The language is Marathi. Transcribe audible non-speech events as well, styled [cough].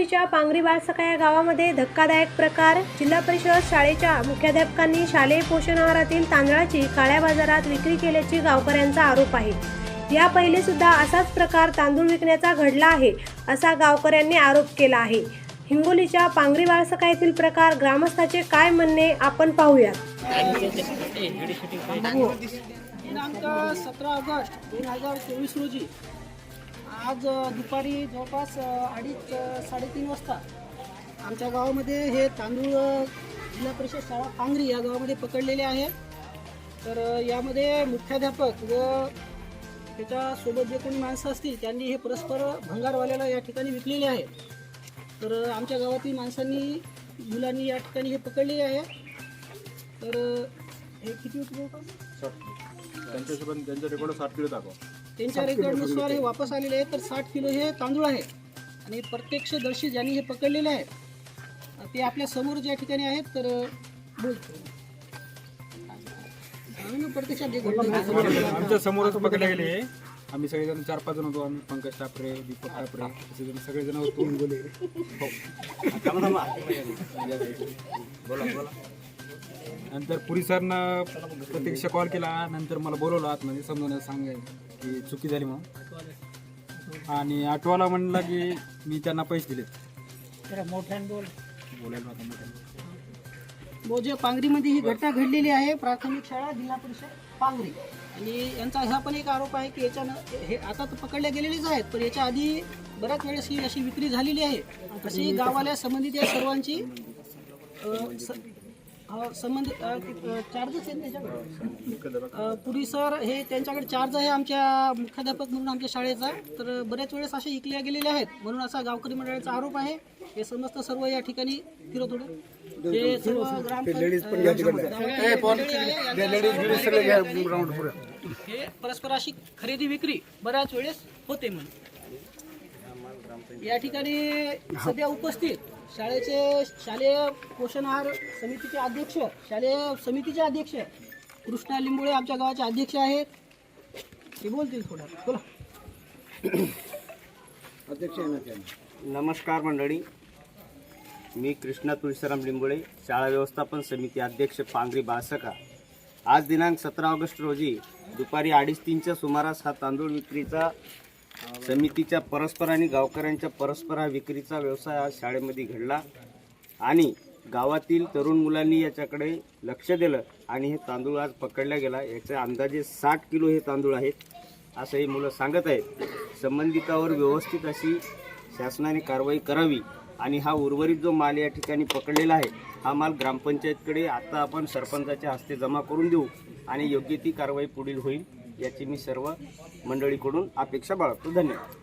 हिंगोलीच्या पांगरी बाळसका या गावामध्ये धक्कादायक प्रकार. जिल्हा परिषद शाळेच्या मुख्याध्यापकांनी शालेय पोषण आहारातील तांदळाची काळ्या बाजारात विक्री केल्याची गावकऱ्यांचा आरोप आहे. या पहिले सुद्धा असाच प्रकार तांदूळ विकण्याचा घडला आहे असा गावकऱ्यांनी आरोप केला आहे. हिंगोलीच्या पांगरी बाळसका येथील प्रकार ग्रामस्थाचे काय म्हणणे आपण पाहूया दिनांक सतरा ऑगस्ट दोन हजार चोवीस रोजी आज दुपारी जवळपास अडीच साडेतीन वाजता आमच्या गावामध्ये हे तांदूळ जिल्हा परिषद शाळा पांगरी या गावामध्ये पकडलेले आहे. तर यामध्ये मुख्याध्यापक व त्याच्यासोबत जे कोणी माणसं असतील त्यांनी हे परस्पर भंगारवाल्याला या ठिकाणी विकलेले आहे. तर आमच्या गावातील माणसांनी मुलांनी या ठिकाणी हे पकडलेले आहे. तर हे किती होते त्यांच्या हिशोबाने त्यांच्या रेकॉर्ड साठ किलो दाखवा. त्यांच्या रेकॉर्डनुसार हे वापस आलेले आहे तर साठ किलो हे तांदूळ आहे. आणि प्रत्यक्षदर्शी ज्यांनी हे पकडलेले आहे ते आपल्यासमोर ज्या ठिकाणी आहेत तर बोल. घडलं. आमच्या समोरच पकडले गेले. आम्ही सगळेजण चार पाच जण होतो. आम्ही पंकज टापरे दीपक टापरे असे जण सगळेजण तोडून गेले [laughs] नंतर पोलिसांना प्रत्यक्ष कॉल केला नंतर मला बोलवलं आतमध्ये समजून सांगाय की चुकी झाली म्हणून. आणि आठवाला म्हणला की मी त्यांना पैसे मोठ्याने बोल. बोलायला मोठ्याने. मोजे पांगरीमध्ये ही घटना घडलेली आहे प्राथमिक शाळा जिल्हा परिषद पांगरी. आणि यांचा हा पण एक आरोप आहे की याच्यानं हे आता तर पकडल्या गेलेलेच आहेत पण याच्या आधी बऱ्याच वेळेस ही अशी विक्री झालेली आहे. अशी गावाला संबंधित या सर्वांची संबंधित चार्जेस आहेत त्याच्याकडे. पुरी सर हे त्यांच्याकडे चार्ज आहे आमच्या मुख्याध्यापक म्हणून आमच्या शाळेचा. तर बऱ्याच वेळेस असे इकल्या गेलेले आहेत. म्हणून असा गावकरी मंडळाचा आरोप आहे. हे समस्त सर्व या ठिकाणी फिरत होते हे सर्व हे परस्पर अशी खरेदी विक्री बऱ्याच वेळेस होते म्हणून. या ठिकाणी सध्या उपस्थित शाळेचे शालेय पोषण आहार समितीचे अध्यक्ष शालेय समितीचे अध्यक्ष कृष्णा लिंबोळे आमच्या गावाचे अध्यक्ष आहेत. ते बोलतील थोडं. बोला. नमस्कार मंडळी. मी कृष्णा तुळशीराम लिंबोळे शाळा व्यवस्थापन समिती अध्यक्ष पांगरी बाळसका आज दिनांक सतरा ऑगस्ट रोजी दुपारी अडीच तीनच्या सुमारास हा तांदूळ विक्रीचा समितीच्या परस्पर आणि गावकऱ्यांच्या परस्पर हा विक्रीचा व्यवसाय आज शाळेमध्ये घडला. आणि गावातील तरुण मुलांनी याच्याकडे लक्ष दिलं आणि हे तांदूळ आज पकडला गेला. याचे अंदाजे साठ किलो हे तांदूळ आहेत असं हे मुलं सांगत आहेत. संबंधितावर व्यवस्थित अशी शासनाने कारवाई करावी आणि हा उर्वरित जो माल या ठिकाणी पकडलेला आहे हा माल ग्रामपंचायतकडे आता आपण सरपंचाच्या हस्ते जमा करून देऊ आणि योग्य ती कारवाई पुढील होईल. याची मी सर्व मंडळीकडून अपेक्षा बाळगतो. धन्यवाद.